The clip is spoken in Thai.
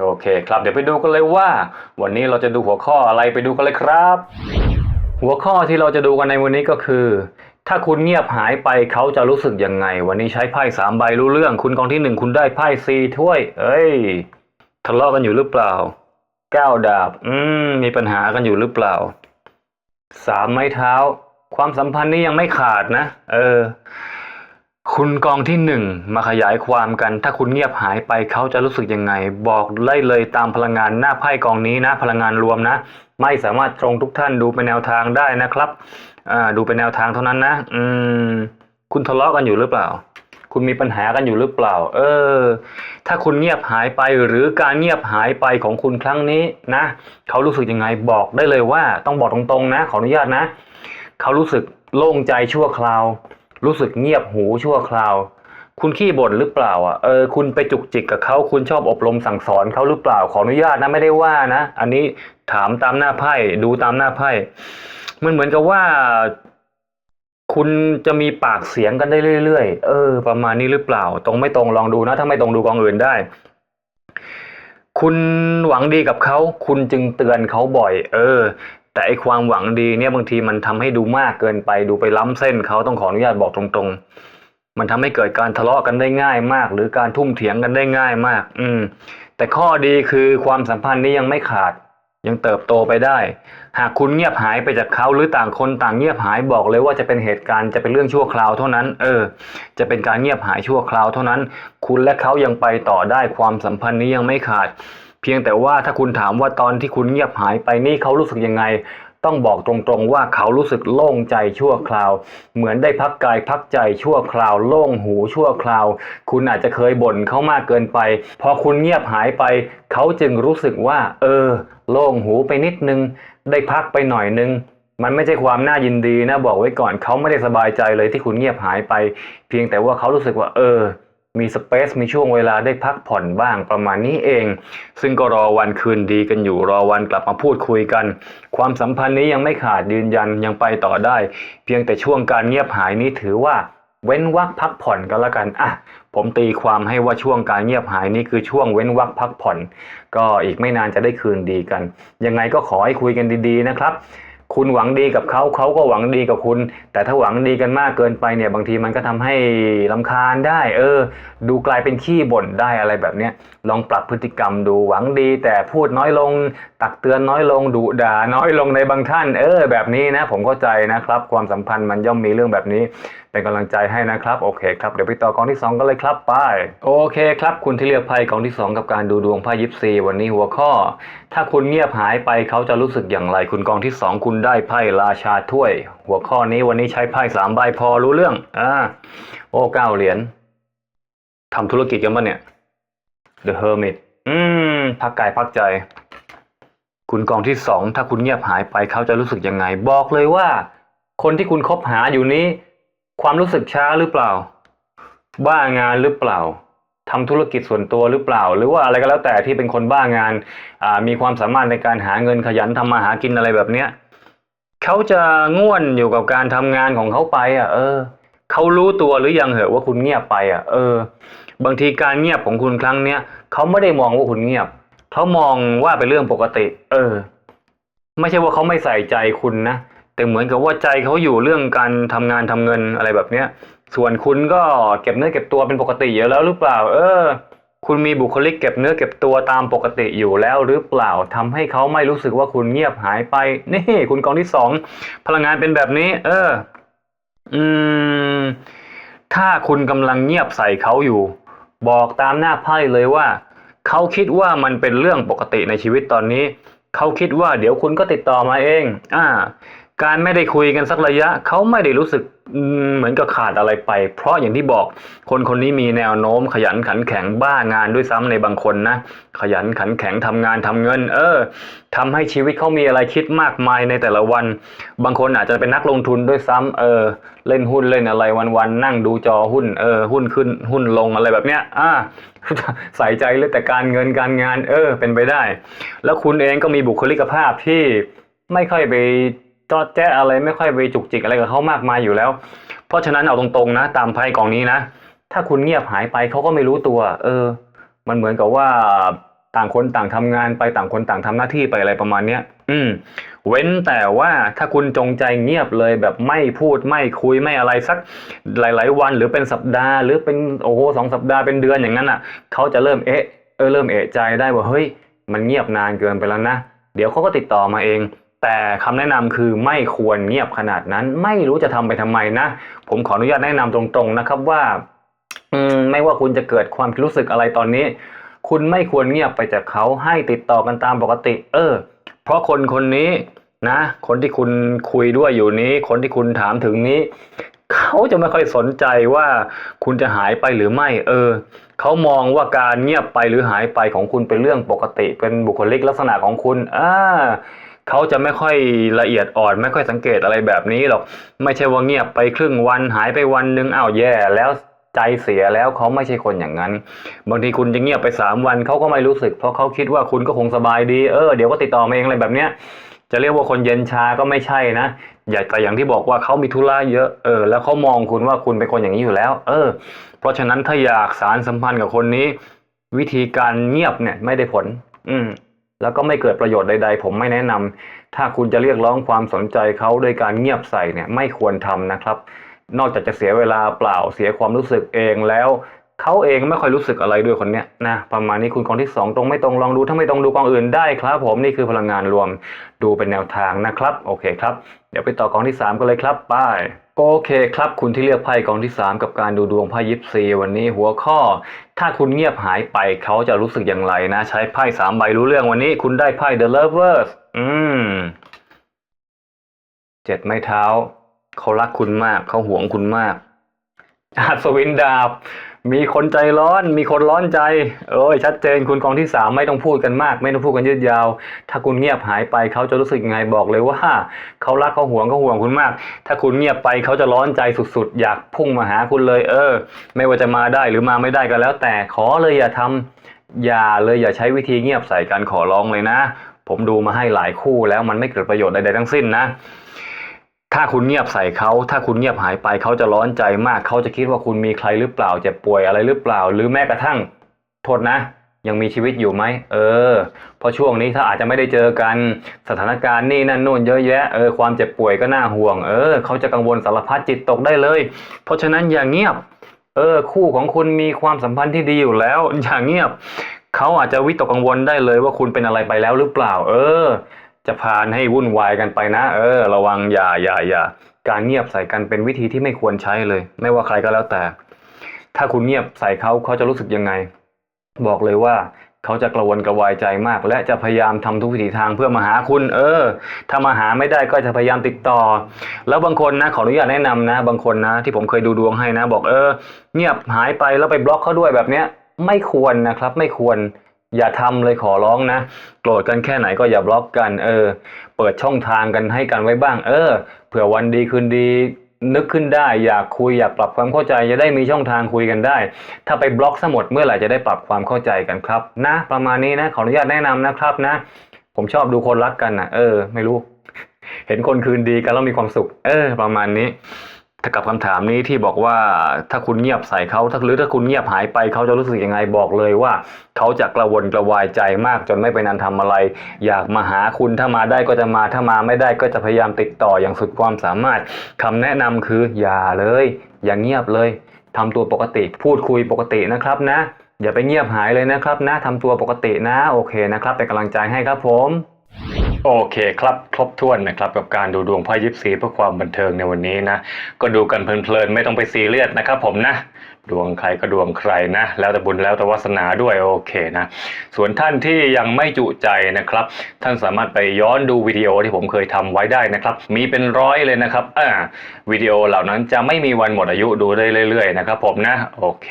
โอเคครับ เดี๋ยวไปดูกันเลยว่า วันนี้เราจะดูหัวข้ออะไรไปดูกันเลยครับ หัวข้อที่เราจะดูกันในวันนี้ก็คือ ถ้าคุณเงียบหายไปเขาจะรู้สึกยังไง วันนี้ใช้ไพ่สามใบรู้เรื่อง คุณกองที่หนึ่งคุณได้ไพ่ซีถ้วย เอ้ยทะเลาะกันอยู่หรือเปล่าเก้าดาบ อืมมีปัญหากันอยู่หรือเปล่าสามไม้เท้า ความสัมพันธ์นี้ยังไม่ขาดนะ เออ คุณกองที่หนึ่งมาขยายความกัน ถ้าคุณเงียบหายไปเขาจะรู้สึกยังไง บอกไล่เลยตามพลังงานหน้าไพ่กองนี้นะ พลังงานรวมนะ ไม่สามารถตรงทุกท่านดูเป็นแนวทางได้นะครับดูเป็นแนวทางเท่านั้นนะอืมคุณทะเลาะกันอยู่หรือเปล่า คุณมีปัญหากันอยู่หรือเปล่า เออ ถ้าคุณเงียบหายไปหรือการเงียบหายไปของคุณครั้งนี้นะเขารู้สึกยังไงบอกได้เลยว่าต้องบอกตรงๆนะ ขออนุญาตนะเขารู้สึกโล่งใจชั่วคราว รู้สึกเงียบหูชั่วคราว คุณขี้บ่นหรือเปล่าอะเออคุณไปจุกจิกกับเขาคุณชอบอบรมสั่งสอนเขาหรือเปล่าขออนุญาตนะไม่ได้ว่านะ อันนี้ถามตามหน้าไพ่ดูตามหน้าไพ่มันเหมือนกับว่าคุณจะมีปากเสียงกันได้เรื่อยๆ เออ ประมาณนี้หรือเปล่า ตรงไม่ตรงลองดูนะ ถ้าไม่ตรงดูกองอื่นได้ คุณหวังดีกับเขา คุณจึงเตือนเขาบ่อย เออ แต่ไอความหวังดีเนี่ยบางทีมันทำให้ดูมากเกินไปดูไปล้ำเส้นเขาต้องขออนุญาตบอกตรงๆ มันทำให้เกิดการทะเลาะกันได้ง่ายมาก หรือการทุ่มเถียงกันได้ง่ายมาก อืม แต่ข้อดีคือความสัมพันธ์นี้ยังไม่ขาด ยังเติบโตไปได้ หากคุณเงียบหายไปจากเขาหรือต่างคนต่างเงียบหายบอกเลยว่าจะเป็นเหตุการณ์จะเป็นเรื่องชั่วคราวเท่านั้น เออ จะเป็นการเงียบหายชั่วคราวเท่านั้น คุณและเขายังไปต่อได้ความสัมพันธ์นี้ยังไม่ขาด เพียงแต่ว่าถ้าคุณถามว่าตอนที่คุณเงียบหายไปนี่เขารู้สึกยังไง ต้องบอกตรงๆว่าเขารู้สึกโล่งใจชั่วคราว เหมือนได้พักกายพักใจชั่วคราว โล่งหูชั่วคราว คุณอาจจะเคยบ่นเขามากเกินไป พอคุณเงียบหายไป เขาจึงรู้สึกว่า เออ โล่งหูไปนิดนึง ได้พักไปหน่อยนึงมันไม่ใช่ความน่ายินดีนะบอกไว้ก่อนเขาไม่ได้สบายใจเลยที่คุณเงียบหายไป เพียงแต่ว่าเขารู้สึกว่า เออ มีสเปซมีช่วงเวลาได้พักผ่อนบ้างประมาณนี้เอง ซึ่งก็รอวันคืนดีกันอยู่รอวันกลับมาพูดคุยกัน ความสัมพันธ์นี้ยังไม่ขาดยืนยันยังไปต่อได้ เพียงแต่ช่วงการเงียบหายนี้ถือว่าเว้นวักพักผ่อนกันละกันอะผมตีความให้ว่าช่วงการเงียบหายนี้คือช่วงเว้นวักพักผ่อน ก็อีกไม่นานจะได้คืนดีกัน ยังไงก็ขอให้คุยกันดีๆนะครับ คุณหวังดีกับเขาเขาก็หวังดีกับคุณ แต่ถ้าหวังดีกันมากเกินไปเนี่ยบางทีมันก็ทำให้ลำคาญได้ เออ ดูกลายเป็นขี้บ่นได้อะไรแบบนี้ลองปรับพฤติกรรมดูหวังดี แต่พูดน้อยลง ตักเตือนน้อยลงดุด่าน้อยลงในบางท่าน เออ แบบนี้นะ ผมเข้าใจนะครับ ความสัมพันธ์มันย่อมมีเรื่องแบบนี้ เป็นกำลังใจให้นะครับ โอเคครับ เดี๋ยวไปต่อกองที่ 2กันเลยครับไปโอเคครับ คุณที่เลือกไพ่กองที่ 2 กับการดูดวงไพ่ยิปซีวันนี้หัวข้อ ถ้าคุณเงียบหายไปเขาจะรู้สึกอย่างไร คุณกองที่ 2 คุณได้ไพ่ราชาถ้วย หัวข้อนี้วันนี้ใช้ไพ่สามใบพอรู้เรื่องอ่าโอ้เก้าเหรียญ ทำธุรกิจกันปะเนี่ย The Hermit อืม พักกายพักใจ คุณกองที่สอง ถ้าคุณเงียบหายไปเขาจะรู้สึกยังไง บอกเลยว่า คนที่คุณคบหาอยู่นี้ ความรู้สึกช้าหรือเปล่า บ้างานหรือเปล่าทำธุรกิจส่วนตัวหรือเปล่า หรือว่าอะไรก็แล้วแต่ที่เป็นคนบ้างานอ่ามีความสามารถในการหาเงินขยันทำมาหากินอะไรแบบเนี้ยเขาจะง่วนอยู่กับการทำงานของเขาไป อะ เออ เขารู้ตัวหรือยังเหรอว่าคุณเงียบไปอะ เออ บางทีการเงียบของคุณครั้งเนี้ยเขาไม่ได้มองว่าคุณเงียบเขามองว่าเป็นเรื่องปกติ เออ ไม่ใช่ว่าเขาไม่ใส่ใจคุณนะแต่เหมือนกับว่าใจเขาอยู่เรื่องการทำงานทำเงินอะไรแบบเนี้ย ส่วนคุณก็เก็บเนื้อเก็บตัวเป็นปกติอยู่แล้วหรือเปล่า เออ คุณมีบุคลิกเก็บเนื้อเก็บตัวตามปกติอยู่แล้วหรือเปล่าทำให้เขาไม่รู้สึกว่าคุณเงียบหายไป นี่ คุณกองที่สองพลังงานเป็นแบบนี้ เออ อืม ถ้าคุณกำลังเงียบใส่เขาอยู่ บอกตามหน้าไพ่เลยว่า เขาคิดว่ามันเป็นเรื่องปกติในชีวิตตอนนี้ เขาคิดว่าเดี๋ยวคุณก็ติดต่อมาเอง อ่า การไม่ได้คุยกันสักระยะเขาไม่ได้รู้สึกเหมือนกับขาดอะไรไป เพราะอย่างที่บอกคนคนนี้มีแนวโน้มขยันขันแข็งบ้างานด้วยซ้ำในบางคนนะ ขยันขันแข็งทำงานทำเงิน เออทำให้ชีวิตเขามีอะไรคิดมากมายในแต่ละวัน บางคนอาจจะเป็นนักลงทุนด้วยซ้ำเออ เล่นหุ้นเล่นอะไรวันๆนั่งดูจอหุ้น เออ หุ้นขึ้นหุ้นลงอะไรแบบเนี้ย อ่าใส่ใจเรื่องแต่การเงินการงาน เออ เป็นไปได้ แล้วคุณเองก็มีบุคลิกภาพที่ไม่ค่อยไป จอดแจ้อะไรไม่ค่อยไปจุกจิกอะไรกับเขามากมายอยู่แล้ว เพราะฉะนั้นเอาตรงๆนะ ตามไพ่กองนี้นะ ถ้าคุณเงียบหายไปเขาก็ไม่รู้ตัว เออ มันเหมือนกับว่าต่างคนต่างทำงานไปต่างคนต่างทำหน้าที่ไปอะไรประมาณเนี้ย อืม เว้นแต่ว่าถ้าคุณจงใจเงียบเลยแบบไม่พูดไม่คุยไม่อะไรสักหลาย ๆ วันหรือเป็นสัปดาห์ หรือเป็นโอ้โหสองสัปดาห์เป็นเดือนอย่างนั้นอะเขาจะเริ่มเอ๊ะเออเริ่มเอะใจได้ว่าเฮ้ย มันเงียบนานเกินไปแล้วนะเดี๋ยวเขาก็ติดต่อมาเอง แต่คำแนะนำคือไม่ควรเงียบขนาดนั้น ไม่รู้จะทำไปทำไมนะ ผมขออนุญาตแนะนำตรงๆนะครับว่าอืมไม่ว่าคุณจะเกิดความรู้สึกอะไรตอนนี้ คุณไม่ควรเงียบไปจากเขาให้ติดต่อกันตามปกติ เออ เพราะคนคนนี้นะ คนที่คุณคุยด้วยอยู่นี้ คนที่คุณถามถึงนี้ เขาจะไม่ค่อยสนใจว่าคุณจะหายไปหรือไม่ เออเขามองว่าการเงียบไปหรือหายไปของคุณเป็นเรื่องปกติ เป็นบุคลิกลักษณะของคุณอ่า เขาจะไม่ค่อยละเอียดอ่อนไม่ค่อยสังเกตอะไรแบบนี้หรอก ไม่ใช่ว่าเงียบไปครึ่งวันหายไปวันหนึ่งอ้าวแย่แล้วใจเสียแล้วเขาไม่ใช่คนอย่างนั้น บางทีคุณจะเงียบไปสามวันเขาก็ไม่รู้สึก เพราะเขาคิดว่าคุณก็คงสบายดีเออเดี๋ยวก็ติดต่อมาเองอะไรแบบเนี้ยจะเรียกว่าคนเย็นชาก็ไม่ใช่นะ อย่าแต่อย่างที่บอกว่าเขามีธุระเยอะ เออ แล้วเขามองคุณว่าคุณเป็นคนอย่างนี้อยู่แล้ว เออ เพราะฉะนั้นถ้าอยากสารสัมพันธ์กับคนนี้ วิธีการเงียบเนี่ยไม่ได้ผล อืม แล้วก็ไม่เกิดประโยชน์ใดๆ ผมไม่แนะนำถ้าคุณจะเรียกร้องความสนใจเขาโดยการเงียบใส่เนี่ยไม่ควรทำนะครับ นอกจากจะเสียเวลาเปล่าเสียความรู้สึกเองแล้ว เขาเองไม่ค่อยรู้สึกอะไรด้วยคนเนี้ยนะประมาณนี้คุณกองที่สองตรงไม่ตรงลองดูถ้าไม่ตรงดูกองอื่นได้ครับ ผมนี่คือพลังงานรวมดูเป็นแนวทางนะครับ โอเคครับ เดี๋ยวไปต่อกองที่สามกันเลยครับไป้ายโอเคครับคุณที่เลือกไพ่กองที่สามกับการดูดวงไพ่ยิปซีวันนี้หัวข้อ ถ้าคุณเงียบหายไปเขาจะรู้สึกอย่างไรนะ ใช้ไพ่สามใบรู้เรื่องวันนี้ คุณได้ไพ่ The Lovers อืมเจ็ดไม้เท้า เขารักคุณมาก เขาหวงคุณมากอัศวินดาบ มีคนใจร้อน มีคนร้อนใจเอ้ยชัดเจนคุณกองที่สามไม่ต้องพูดกันมาก ไม่ต้องพูดกันยืดยาว ถ้าคุณเงียบหายไปเขาจะรู้สึกยังไงบอกเลยว่าเขารักเขาหวงเขาห่วงคุณมาก ถ้าคุณเงียบไปเขาจะร้อนใจสุดๆ อยากพุ่งมาหาคุณเลย เออ ไม่ว่าจะมาได้หรือมาไม่ได้ก็แล้ว แต่ขอเลยอย่าทำอย่าเลยอย่าใช้วิธีเงียบใส่กันขอร้องเลยนะ ผมดูมาให้หลายคู่แล้วมันไม่เกิดประโยชน์ใดๆทั้งสิ้นนะ ถ้าคุณเงียบใส่เขาถ้าคุณเงียบหายไปเขาจะร้อนใจมากเขาจะคิดว่าคุณมีใครหรือเปล่าเจ็บป่วยอะไรหรือเปล่า หรือแม้กระทั่งโทษนะ ยังมีชีวิตอยู่ไหมเออเพราะช่วงนี้ถ้าอาจจะไม่ได้เจอกันสถานการณ์นี่นั่นนู่นเยอะแยะเออความเจ็บป่วยก็น่าห่วง เออเขาจะกังวลสารพัดจิตตกได้เลย เพราะฉะนั้นอย่าเงียบ เออ คู่ของคุณมีความสัมพันธ์ที่ดีอยู่แล้วอย่าเงียบเขาอาจจะวิตกกังวลได้เลยว่าคุณเป็นอะไรไปแล้วหรือเปล่า เออ จะพานให้วุ่นวายกันไปนะ เออ ระวังอย่าอย่าอย่าการเงียบใส่กันเป็นวิธีที่ไม่ควรใช้เลย ไม่ว่าใครก็แล้วแต่ ถ้าคุณเงียบใส่เขาเขาจะรู้สึกยังไง บอกเลยว่าเขาจะกระวนกระวายใจมาก และจะพยายามทำทุกวิถีทางเพื่อมาหาคุณ เออ ถ้ามาหาไม่ได้ก็จะพยายามติดต่อ แล้วบางคนนะขออนุญาตแนะนำนะ บางคนนะที่ผมเคยดูดวงให้นะ บอกเออ เงียบหายไปแล้วไปบล็อกเขาด้วยแบบเนี้ย ไม่ควรนะครับ ไม่ควร อย่าทำเลยขอร้องนะ โกรธกันแค่ไหนก็อย่าบล็อกกัน เออ เปิดช่องทางกันให้กันไว้บ้าง เออ เผื่อวันดีคืนดีนึกขึ้นได้อยากคุยอยากปรับความเข้าใจจะได้มีช่องทางคุยกันได้ ถ้าไปบล็อกซะหมดเมื่อไหร่จะได้ปรับความเข้าใจกันครับ นะ ประมาณนี้นะขออนุญาตแนะนำนะครับนะ ผมชอบดูคนรักกันนะเออ ไม่รู้ เห็นคนคืนดีกันแล้วมีความสุข เออ ประมาณนี้ ถ้ากับคำถามนี้ที่บอกว่าถ้าคุณเงียบใส่เขาถ้าหรือถ้าคุณเงียบหายไปเขาจะรู้สึกยังไงบอกเลยว่า เขาจะกระวนกระวายใจมากจนไม่ไปนันทำอะไร อยากมาหาคุณถ้ามาได้ก็จะมาถ้ามาไม่ได้ก็จะพยายามติดต่ออย่างสุดความสามารถคำแนะนำคืออย่าเลย อย่าเงียบเลยทำตัวปกติ พูดคุยปกตินะครับนะ อย่าไปเงียบหายเลยนะครับนะทำตัวปกตินะโอเคนะครับเป็นกำลังใจให้ครับผม โอเคครับ ครบถ้วนนะครับกับการดูดวงไพ่ยิปซีเพื่อความบันเทิงในวันนี้นะ ก็ดูกันเพลินๆ ไม่ต้องไปซีเรียสนะครับผมนะดวงใครก็ดวงใครนะ แล้วแต่บุญแล้วแต่วาสนาด้วยโอเคนะ ส่วนท่านที่ยังไม่จุใจนะครับ ท่านสามารถไปย้อนดูวิดีโอที่ผมเคยทำไว้ได้นะครับ มีเป็นร้อยเลยนะครับอ่าวิดีโอเหล่านั้นจะไม่มีวันหมดอายุดูได้เรื่อย ๆ นะครับผมนะ โอเค